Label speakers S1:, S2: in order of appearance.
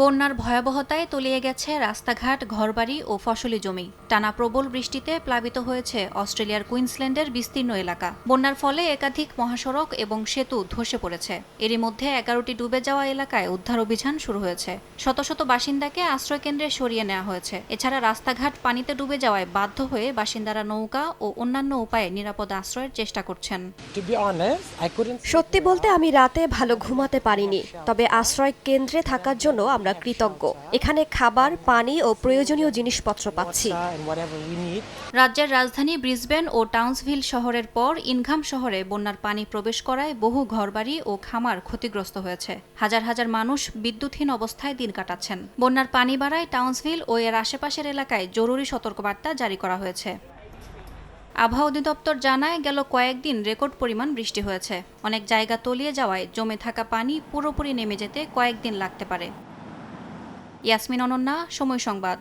S1: বন্যার ভয়াবহতায় তলিয়ে গেছে রাস্তাঘাট ঘরবাড়ি ও ফসলি জমি। টানা প্রবল বৃষ্টিতে প্লাবিত হয়েছে অস্ট্রেলিয়ার কুইন্সল্যান্ডের বিস্তীর্ণ এলাকা। বন্যার ফলে একাধিক মহাসড়ক এবং সেতু ধসে পড়েছে। এরই মধ্যে এগারোটি ডুবে যাওয়া এলাকায় উদ্ধার অভিযান শুরু হয়েছে। শত শত বাসিন্দাকে আশ্রয়কেন্দ্রে সরিয়ে নেওয়া হয়েছে। এছাড়া রাস্তাঘাট পানিতে ডুবে যাওয়ায় বাধ্য হয়ে বাসিন্দারা নৌকা ও অন্যান্য উপায়ে নিরাপদ আশ্রয়ের চেষ্টা করছেন।
S2: সত্যি বলতে আমি রাতে ভালো ঘুমাতে পারিনি তবে আশ্রয় কেন্দ্রে থাকার জন্য আমরা কৃতজ্ঞ। এখানে খাবার, পানি ও প্রয়োজনীয় জিনিসপত্র পাচ্ছি.
S1: রাজ্যের রাজধানী ব্রিসবেন ও টাউন্সভিল শহরের পর ইনঘাম শহরে বন্যার পানি প্রবেশ করায় বহু ঘরবাড়ি ও খামার ক্ষতিগ্রস্ত হয়েছে। হাজার হাজার মানুষ বিদ্যুৎহীন অবস্থায় দিন কাটাচ্ছেন। বন্যার পানি বাড়ায় টাউন্সভিল ও এর আশেপাশের এলাকায় জরুরি সতর্কবার্তা জারি করা হয়েছে। আবহাওয়া অধিদপ্তর জানায়, গেল কয়েকদিন রেকর্ড পরিমাণ বৃষ্টি হয়েছে। অনেক জায়গা তলিয়ে যাওয়ায় জমে থাকা পানি পুরোপুরি নেমে যেতে কয়েকদিন লাগতে পারে। ইয়াসমিন অনন্যা সময় সংবাদ।